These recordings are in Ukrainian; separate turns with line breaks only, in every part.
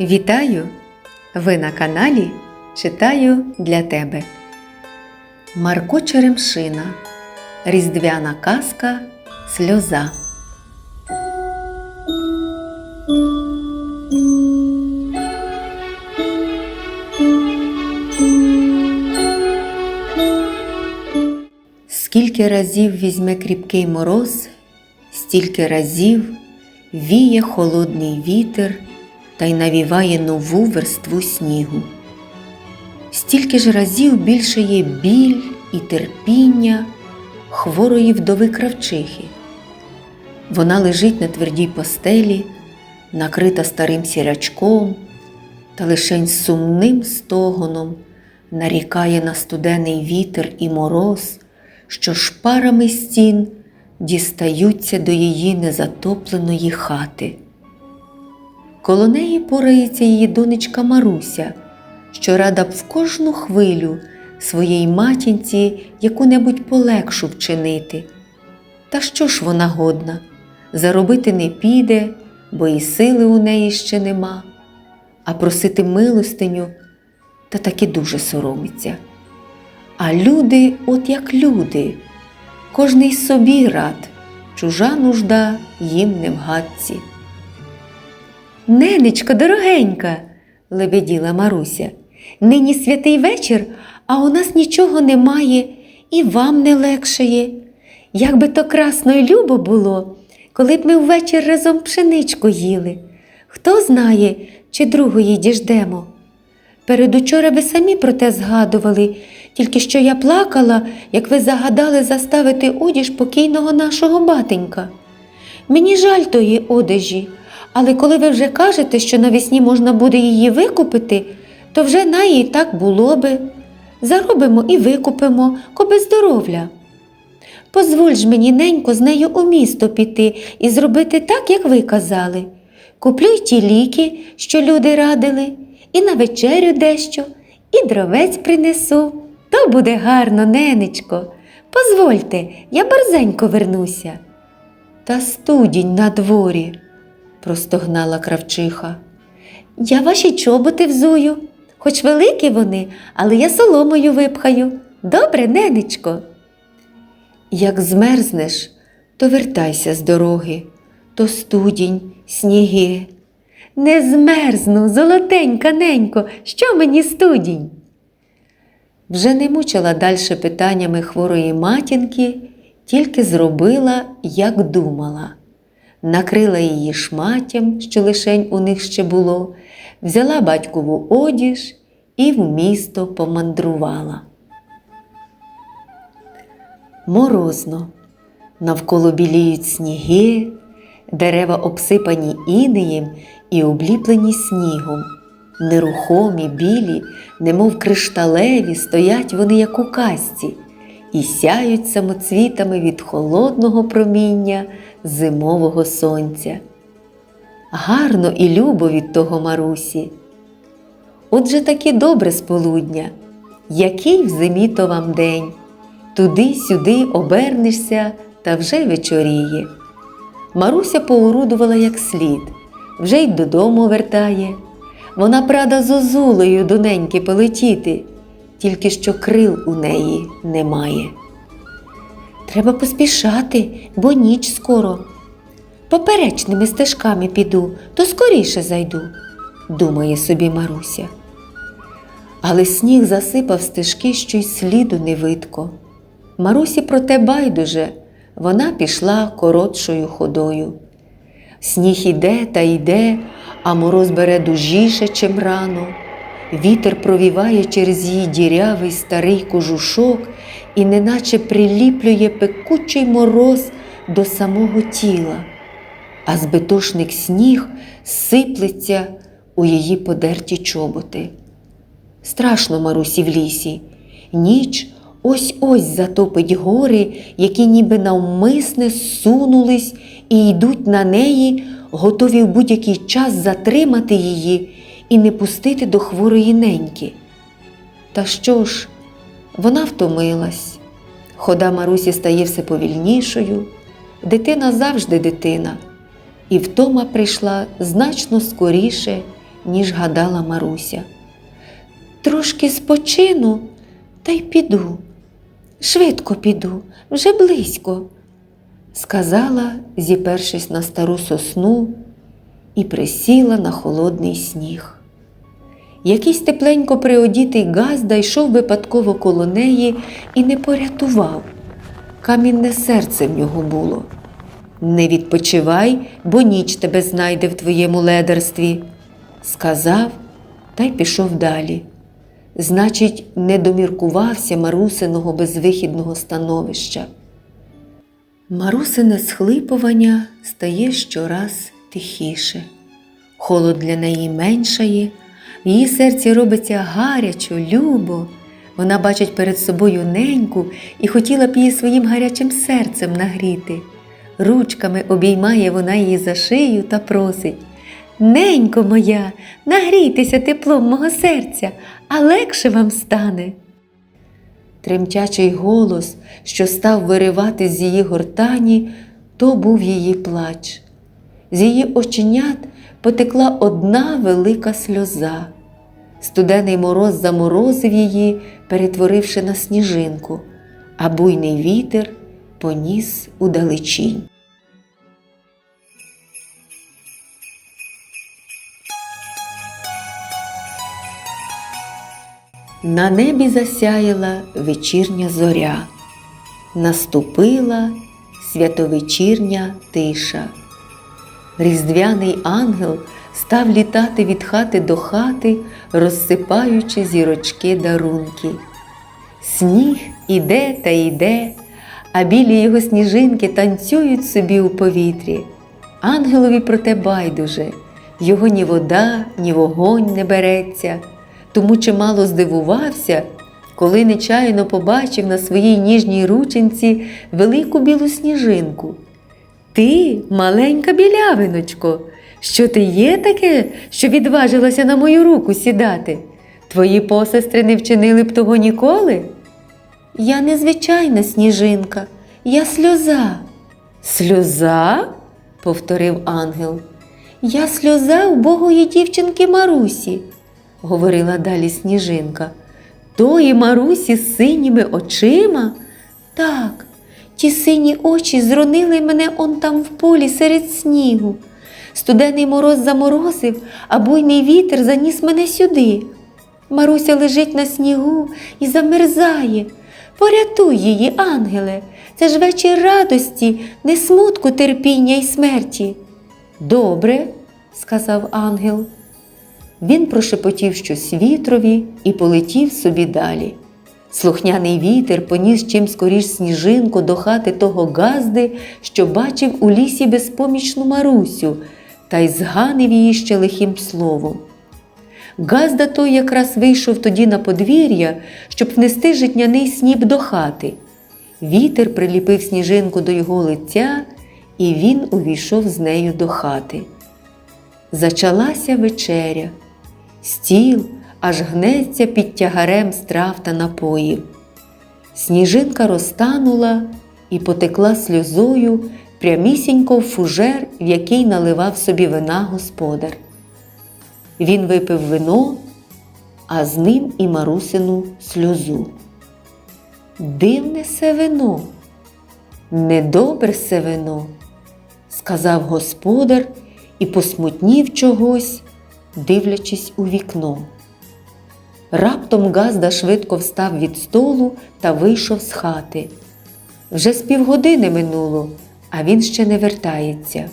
Вітаю! Ви на каналі Читаю для тебе. Марко Черемшина. Різдвяна казка Сльоза. Скільки разів візьме кріпкий мороз, стільки разів віє холодний вітер та й навіває нову верству снігу. Стільки ж разів більше є біль і терпіння хворої вдови кравчихи. Вона лежить на твердій постелі, накрита старим сірячком, та лишень сумним стогоном нарікає на студений вітер і мороз, що шпарами стін дістаються до її незатопленої хати. Коло неї порається її донечка Маруся, що рада б в кожну хвилю своїй матінці яку-небудь полегшу вчинити. Та що ж вона годна? Заробити не піде, бо і сили у неї ще нема, а просити милостиню та таки дуже соромиться. А люди, от як люди, кожний собі рад, чужа нужда їм не в гадці. Ненечко, дорогенька, лебеділа Маруся, нині святий вечір, а у нас нічого немає, і вам не легшає. Як би то красно й любо було, коли б ми ввечір разом пшеничку їли. Хто знає, чи другої діждемо. Передучора ви самі про те згадували, тільки що я плакала, як ви загадали заставити одіж покійного нашого батенька. Мені жаль тої одежі, але коли ви вже кажете, що навесні можна буде її викупити, то вже на її так було би. Заробимо і викупимо, коби здоров'я. Позволь ж мені ненько з нею у місто піти і зробити так, як ви казали. Куплю й ті ліки, що люди радили, і на вечерю дещо, і дровець принесу. То буде гарно, ненечко. Позвольте, я барзенько вернуся. Та студінь на дворі, простогнала кравчиха. Я ваші чоботи взую, хоч великі вони, але я соломою випхаю. Добре, ненечко. Як змерзнеш, то вертайся з дороги, то студінь, сніги. Не змерзну, золотенька ненько, що мені студінь? Вже не мучила дальше питаннями хворої матінки, тільки зробила, як думала. Накрила її шматтям, що лишень у них ще було, взяла батькову одіж і в місто помандрувала. Морозно, навколо біліють сніги, дерева обсипані інеєм і обліплені снігом. Нерухомі, білі, немов кришталеві, стоять вони, як у казці, і сяють самоцвітами від холодного проміння зимового сонця. Гарно і любо від того Марусі. Отже таки добре сполудня, який в зимі то вам день, туди-сюди обернешся та вже вечоріє. Маруся поорудувала як слід, вже й додому вертає. Вона прада зозулею до неньки полетіти, тільки що крил у неї немає. Треба поспішати, бо ніч скоро. Поперечними стежками піду, то скоріше зайду, думає собі Маруся. Але сніг засипав стежки, що й сліду не видко. Марусі проте байдуже, вона пішла коротшою ходою. Сніг іде та йде, а мороз бере дужіше, чим рано. Вітер провіває через її дірявий старий кожушок і неначе приліплює пекучий мороз до самого тіла, а збитошник сніг сиплеться у її подерті чоботи. Страшно Марусі в лісі. Ніч ось ось затопить гори, які ніби навмисне сунулись і йдуть на неї, готові в будь-який час затримати її і не пустити до хворої неньки. Та що ж, вона втомилась. Хода Марусі стає все повільнішою, дитина завжди дитина, і втома прийшла значно скоріше, ніж гадала Маруся. Трошки спочину та й піду. Швидко піду, вже близько, сказала, зіпершись на стару сосну, і присіла на холодний сніг. Якийсь тепленько приодітий газда йшов випадково коло неї і не порятував. Камінне серце в нього було. Не відпочивай, бо ніч тебе знайде в твоєму ледерстві, сказав та й пішов далі. Значить, не доміркувався марусиного безвихідного становища. Марусине схлипування стає щораз тихіше. Холод для неї меншає, її серці робиться гарячо, любо. Вона бачить перед собою неньку і хотіла б її своїм гарячим серцем нагріти. Ручками обіймає вона її за шию та просить. Ненько моя, нагрійтеся теплом мого серця, а легше вам стане. Тремтячий голос, що став виривати з її гортані, то був її плач. З її оченят потекла одна велика сльоза. Студений мороз заморозив її, перетворивши на сніжинку, а буйний вітер поніс у далечінь. На небі засяяла вечірня зоря, наступила святовечірня тиша. Різдвяний ангел став літати від хати до хати, розсипаючи зірочки дарунки. Сніг іде та йде, а білі його сніжинки танцюють собі у повітрі. Ангелові проте байдуже, його ні вода, ні вогонь не береться, тому чимало здивувався, коли нечаянно побачив на своїй ніжній рученці велику білу сніжинку. Ти, маленька білявиночко, що ти є таке, що відважилася на мою руку сідати? Твої посестри не вчинили б того ніколи? Я незвичайна сніжинка, я сльоза. Сльоза? повторив ангел. Я сльоза убогої дівчинки Марусі, говорила далі сніжинка. Тої Марусі з синіми очима? Так, ті сині очі зронили мене он там в полі серед снігу. Студений мороз заморозив, а буйний вітер заніс мене сюди. Маруся лежить на снігу і замерзає. Порятуй її, ангеле, це ж вечір радості, не смутку, терпіння й смерті. Добре, сказав ангел. Він прошепотів щось вітрові і полетів собі далі. Слухняний вітер поніс чим скоріш сніжинку до хати того газди, що бачив у лісі безпомічну Марусю, та й зганив її ще лихим словом. Газда той якраз вийшов тоді на подвір'я, щоб внести житняний сніп до хати. Вітер приліпив сніжинку до його лиця, і він увійшов з нею до хати. Зачалася вечеря, стіл аж гнеться під тягарем страв та напоїв. Сніжинка розтанула і потекла сльозою прямісінько в фужер, в який наливав собі вина господар. Він випив вино, а з ним і Марусину сльозу. Дивне се вино, недобре се вино, сказав господар і посмутнів чогось, дивлячись у вікно. Раптом Газда швидко встав від столу та вийшов з хати. Вже з півгодини минуло, а він ще не вертається.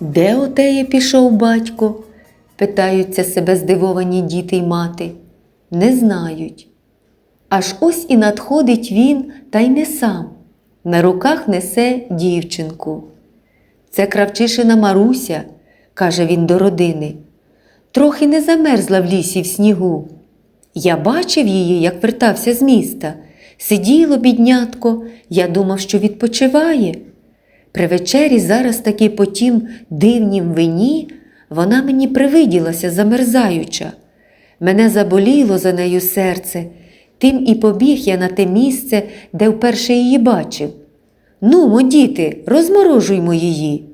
Де отеє пішов батько? питаються себе здивовані діти й мати. Не знають. Аж ось і надходить він, та й не сам. На руках несе дівчинку. Це кравчишина Маруся, каже він до родини. Трохи не замерзла в лісі в снігу. Я бачив її, як вертався з міста. Сиділо, біднятко, я думав, що відпочиває. При вечері зараз таки по тім дивнім вині вона мені привиділася замерзаюча. Мене заболіло за нею серце, тим і побіг я на те місце, де вперше її бачив. Нумо, діти, розморожуймо її.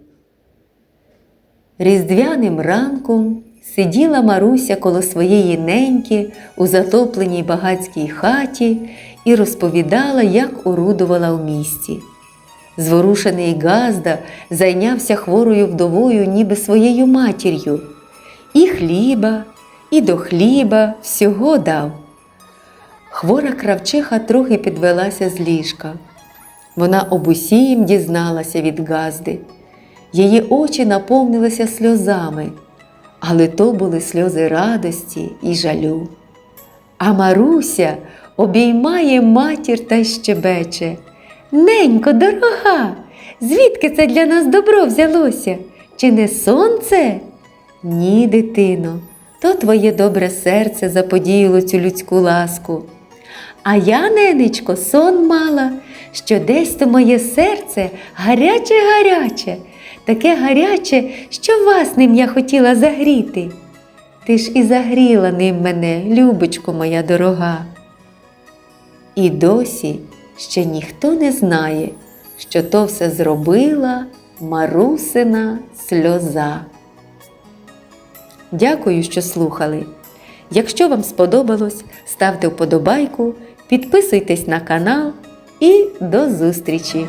Різдвяним ранком сиділа Маруся коло своєї неньки у затопленій багатській хаті і розповідала, як орудувала в місті. Зворушений Газда зайнявся хворою вдовою, ніби своєю матір'ю, і хліба, і до хліба всього дав. Хвора кравчиха трохи підвелася з ліжка. Вона об усім дізналася від Газди. Її очі наповнилися сльозами, але то були сльози радості і жалю. А Маруся обіймає матір та щебече. Ненько, дорога, звідки це для нас добро взялося? Чи не сонце? Ні, дитино, то твоє добре серце заподіяло цю людську ласку. А я, ненечко, сон мала, що десь то моє серце гаряче-гаряче, таке гаряче, що вас ним я хотіла загріти. Ти ж і загріла ним мене, любочко моя дорога. І досі ще ніхто не знає, що то все зробила Марусина сльоза. Дякую, що слухали. Якщо вам сподобалось, ставте вподобайку, підписуйтесь на канал і до зустрічі!